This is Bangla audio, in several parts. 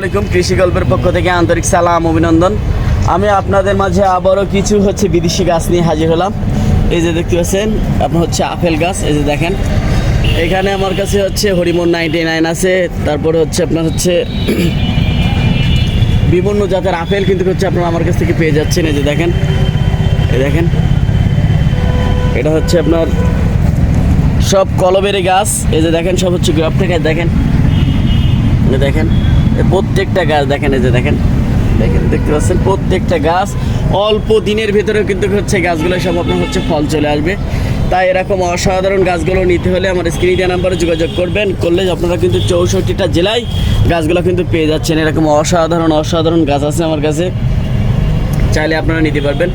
আলাইকুম, কৃষি গল্পের পক্ষ থেকে আন্তরিক সালাম, অভিনন্দন। আমি আপনাদের মাঝে আবারও কিছু হচ্ছে বিদেশি গাছ নিয়ে হাজির হলাম। এই যে দেখতে পাচ্ছেন, আপনার হচ্ছে আপেল গাছ, এই যে দেখেন। এখানে আমার কাছে হচ্ছে হরিমন নাইনটি নাইন আছে, তারপরে হচ্ছে আপনার হচ্ছে বিভিন্ন জাতের আপেল কিন্তু হচ্ছে আপনারা আমার কাছ থেকে পেয়ে যাচ্ছেন, এই যে দেখেন। এই দেখেন। এটা হচ্ছে আপনার সব কলবেরি গাছ, এই যে দেখেন, সব হচ্ছে গ্রাফ থেকে দেখেন। দেখেন। প্রত্যেকটা গাছ দেখেন, এই যে দেখেন দেখেন, দেখতে পাচ্ছেন প্রত্যেকটা গাছ। অল্প দিনের ভিতরে কিন্তু হচ্ছে গাছগুলো সব আপনার হচ্ছে ফল চলে আসবে। তাই এরকম অসাধারণ গাছগুলো নিতে হলে আমার স্ক্রিন দেওয়া নাম্বারে যোগাযোগ করবেন। করলে আপনারা কিন্তু চৌষট্টিটা জেলায় গাছগুলো কিন্তু পেয়ে যাচ্ছেন। এরকম অসাধারণ অসাধারণ গাছ আছে আমার কাছে। চাইলে আপনারা নিতে পারবেন।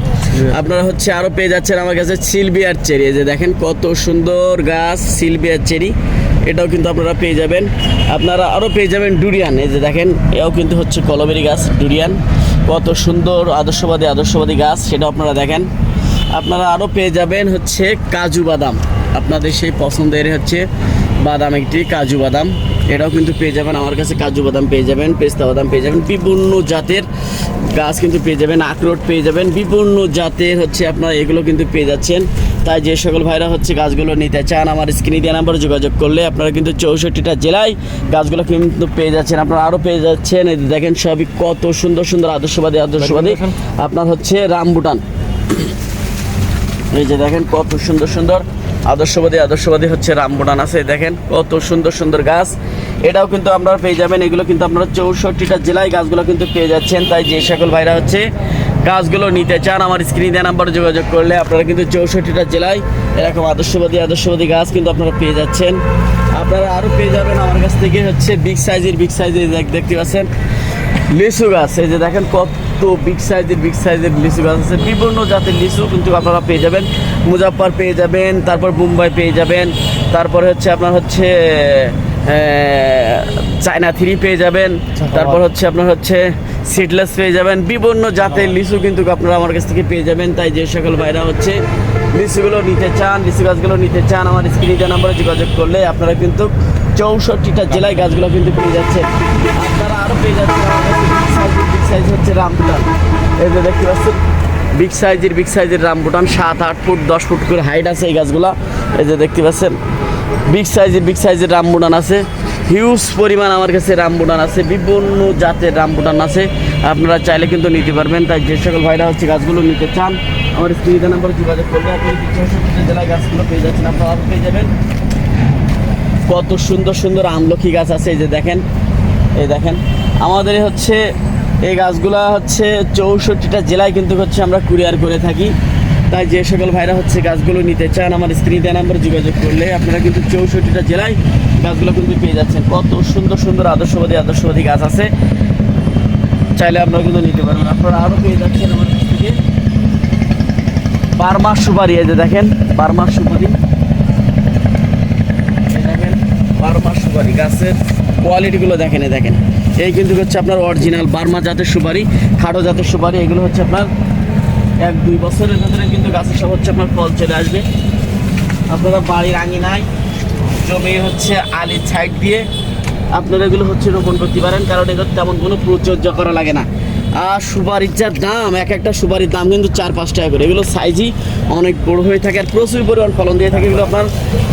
আপনারা হচ্ছে আরও পেয়ে যাচ্ছেন আমার কাছে সিলভিয়ার চেরি। যে দেখেন কত সুন্দর গাছ, সিলভিয়ার চেরি। এটাও কিন্তু আপনারা পেয়ে যাবেন। আপনারা আরও পেয়ে যাবেন ডুরিয়ান। এই যে দেখেন, এও কিন্তু হচ্ছে কলবেরি গাছ, ডুরিয়ান। কত সুন্দর, আদর্শবাদী আদর্শবাদী গাছ, সেটাও আপনারা দেখেন। আপনারা আরও পেয়ে যাবেন হচ্ছে কাজু বাদাম। আপনাদের সেই পছন্দের হচ্ছে বাদাম একটি কাজু বাদাম। এটাও কিন্তু পেয়ে যাবেন, আমার কাছে কাজু বাদাম পেয়ে যাবেন, পেস্তা বাদাম পেয়ে যাবেন। বিভিন্ন জাতের গাছ কিন্তু পেয়ে যাবেন, আখরোট পেয়ে যাবেন। বিভিন্ন জাতের হচ্ছে আপনারা এগুলো কিন্তু পেয়ে যাচ্ছেন। তাই যে সকল ভাইরা হচ্ছে গাছগুলো নিতে চান আমার স্ক্রিনে দেওয়া নাম্বারে যোগাযোগ করলে আপনারা কিন্তু চৌষট্টিটা জেলায় গাছগুলো কিন্তু পেয়ে যাচ্ছেন। আপনারা আরও পেয়ে যাচ্ছেন। এই দেখেন সবই কত সুন্দর সুন্দর আদর্শবাদী আদর্শবাদী। আপনার হচ্ছে রামবুটান এই যে দেখেন কত সুন্দর সুন্দর আদর্শবাদী আদর্শবাদী হচ্ছে রামবুটান আছে। দেখেন কত সুন্দর সুন্দর গাছ। এটাও কিন্তু আপনারা পেয়ে যাবেন। এগুলো কিন্তু আপনারা চৌষট্টিটা জেলায় গাছগুলো কিন্তু পেয়ে যাচ্ছেন। তাই যে সকল ভাইরা হচ্ছে গাছগুলো নিতে চান, আমার স্ক্রিনে দেওয়া নাম্বারে যোগাযোগ করলে আপনারা কিন্তু চৌষট্টিটা জেলায় এরকম আদর্শবাদী আদর্শবাদী গাছ কিন্তু আপনারা পেয়ে যাচ্ছেন। আপনারা আরও পেয়ে যাবেন আমার কাছ থেকে হচ্ছে বিগ সাইজের বিগ সাইজের দেখতে পাচ্ছেন? লিচু গাছ, এই যে দেখেন কত বিগ সাইজের বিগ সাইজের লিচু গাছ আছে। বিভিন্ন জাতের লিচু কিন্তু আপনারা পেয়ে যাবেন। মুজাফর পেয়ে যাবেন, তারপর মুম্বাই পেয়ে যাবেন, তারপরে হচ্ছে আপনার হচ্ছে চায়না থ্রি পেয়ে যাবেন। তারপর হচ্ছে আপনার হচ্ছে সিডলেস পেয়ে যাবেন। বিভিন্ন জাতের লিচু কিন্তু আপনারা আমার কাছ থেকে পেয়ে যাবেন। তাই যে সকল ভাইরা হচ্ছে লিচুগুলো নিতে চান লিচু গাছগুলো নিতে চান আমার স্ক্রিনে নাম্বারে যোগাযোগ করলে আপনারা কিন্তু চৌষট্টিটা জেলায় গাছগুলো কিন্তু পেয়ে যাচ্ছেন। আপনারা আরও পেয়ে যাচ্ছেন বিগ সাইজ হচ্ছে রামবুটান এই যে দেখতে পাচ্ছেন বিগ সাইজের বিগ সাইজের রামবুটান সাত আট ফুট দশ ফুট করে হাইট আছে এই গাছগুলা। এই যে দেখতে পাচ্ছেন বিগ সাইজে বিগ সাইজের রামবুটান আছে। হিউজ পরিমাণ আমার কাছে রামবুটান আছে। বিভিন্ন জাতের রামবুটান আছে। আপনারা চাইলে কিন্তু নিতে পারবেন। তাই যে সকল ভাইরা হচ্ছে গাছগুলো নিতে চান, আমার স্ক্রিনে নাম্বার যোগাযোগ করলে আপনি জেলায় গাছগুলো পেয়ে যাচ্ছেন। আপনারা পেয়ে যাবেন। কত সুন্দর সুন্দর আমলকি গাছ আছে। এই যে দেখেন, এই দেখেন। আমাদের হচ্ছে এই গাছগুলা হচ্ছে চৌষট্টিটা জেলায় কিন্তু হচ্ছে আমরা কুরিয়ার করে থাকি। তাই যে সকল ভাইরা হচ্ছে গাছগুলো নিতে চান, আমার স্ক্রিনে দেওয়া নাম্বারে যোগাযোগ করলে আপনারা কিন্তু চৌষট্টিটা জেলায় গাছগুলো কিন্তু পেয়ে যাচ্ছেন। কত সুন্দর সুন্দর, আদর্শবাদী আদর্শবাদী গাছ আছে। চাইলে আপনারা কিন্তু নিতে পারবেন আপনারা আরও পেয়ে যাচ্ছেন আমার কাছ থেকে। বারমাস সুপারি, এই যে দেখেন বারমাস সুপারি। দেখেন, বারমা সুপারি গাছের কোয়ালিটিগুলো দেখেন দেখেন। এই কিন্তু হচ্ছে আপনার অরিজিনাল বার্মা জাতের সুপারি খাটো জাতের সুপারি। এগুলো হচ্ছে আপনার এক দুই বছরের ভেতরে কিন্তু গাছের সব হচ্ছে আপনার ফল চলে আসবে। আপনারা বাড়ির আঙিনায় জমি হচ্ছে আলির সাইড দিয়ে আপনারা এগুলো হচ্ছে রোপণ করতে পারেন, কারণ এগুলো তেমন কোনো পরিচর্যা করা লাগে না। আর সুপারির যা দাম, এক একটা সুপারির দাম কিন্তু চার পাঁচ টাকা করে। এগুলো সাইজই অনেক বড় হয়ে থাকে আর প্রচুর পরিমাণ ফলন দিয়ে থাকে। এগুলো আপনার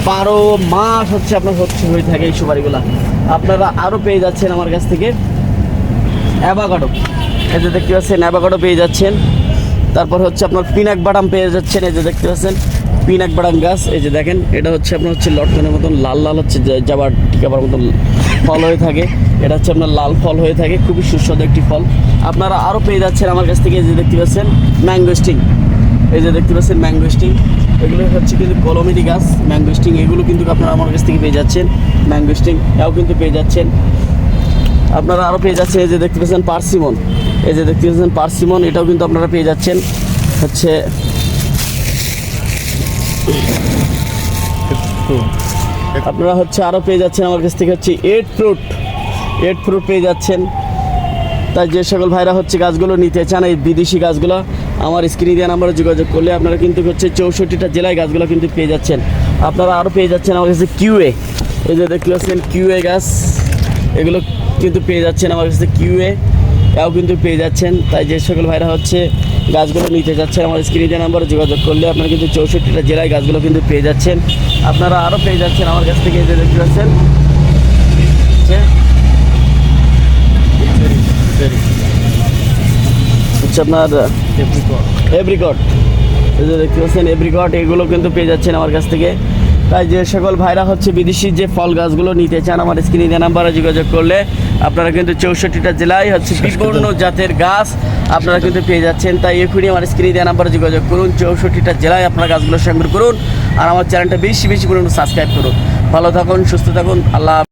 বারো মাস হচ্ছে আপনার হচ্ছে হয়ে থাকে এই সুপারিগুলো। আপনারা আরও পেয়ে যাচ্ছেন আমার কাছ থেকে অ্যাভাকাডো। এতে দেখতে পাচ্ছেন, অ্যাভাকাডো পেয়ে যাচ্ছেন। তারপর হচ্ছে আপনার পিনাক বাদাম পেয়ে যাচ্ছেন, এই যে দেখতে পাচ্ছেন, পিনাক বাদাম গাছ, এই যে দেখেন, এটা হচ্ছে আপনার হচ্ছে লটকনের মতন লাল লাল হচ্ছে যাবার টিকাবার মতন ফল হয়ে থাকে। এটা হচ্ছে আপনার লাল ফল হয়ে থাকে, খুবই সুস্বাদু একটি ফল। আপনারা আরও পেয়ে যাচ্ছেন আমার কাছ থেকে, এই যে দেখতে পাচ্ছেন, ম্যাঙ্গো স্টিং। এই যে দেখতে পাচ্ছেন, ম্যাঙ্গো স্টিং। এগুলো হচ্ছে কিন্তু কলমেরি গাছ, ম্যাঙ্গো স্টিং, এগুলো কিন্তু আপনারা আমার কাছ থেকে পেয়ে যাচ্ছেন, ম্যাঙ্গো স্টিং এও কিন্তু পেয়ে যাচ্ছেন। আপনারা আরও পেয়ে যাচ্ছেন, এই যে দেখতে পাচ্ছেন, পার্সিমন। এই যে দেখতে পাচ্ছেন, পার্সিমন, এটাও কিন্তু আপনারা পেয়ে যাচ্ছেন। হচ্ছে আপনারা হচ্ছে আরও পেয়ে যাচ্ছেন আমার কাছ থেকে হচ্ছে এড ফ্রুট এড ফ্রুট পেয়ে যাচ্ছেন। তাই যে সকল ভাইরা হচ্ছে গাছগুলো নিতে চান, এই বিদেশি গাছগুলো, আমার স্ক্রিনে দেওয়া নাম্বারে যোগাযোগ করলে আপনারা কিন্তু হচ্ছে চৌষট্টিটা জেলায় গাছগুলো কিন্তু পেয়ে যাচ্ছেন। আপনারা আরও পেয়ে যাচ্ছেন আমার কাছে কিউএ এই যে দেখতে পাচ্ছেন কিউএ গাছ, এগুলো কিন্তু পেয়ে যাচ্ছেন আমার কাছে কিউএ এও কিন্তু পেয়ে যাচ্ছেন। তাই যে সকল ভাইরা হচ্ছে গাছগুলো নিতে যাচ্ছেন আমার স্ক্রিনে নাম্বারে যোগাযোগ করলে আপনারা কিন্তু চৌষট্টিটা জেলায় গাছগুলো কিন্তু পেয়ে যাচ্ছেন। আপনারা আরও পেয়ে যাচ্ছেন আমার কাছ থেকে যে দেখতে পাচ্ছেন। হচ্ছে। আপনার এভরিকট এই যে দেখতে পাচ্ছেন এভরিকট এগুলো কিন্তু পেয়ে যাচ্ছেন আমার কাছ থেকে। তাই যে সকল ভাইরা হচ্ছে বিদেশি যে ফল গাছগুলো নিতে চান আমার স্ক্রিনে নাম্বারে যোগাযোগ করলে আপনারা কিন্তু চৌষট্টিটা জেলায় হচ্ছে বিভিন্ন জাতের গাছ আপনারা কিন্তু পেয়ে যাচ্ছেন। তাই এখনই আমার স্ক্রিনে নাম্বারে যোগাযোগ করুন চৌষট্টিটা জেলায় আপনারা গাছগুলো সংগ্রহ করুন আর আমার চ্যানেলটা বেশি বেশি করে সাবস্ক্রাইব করুন। ভালো থাকুন সুস্থ থাকুন আল্লাহ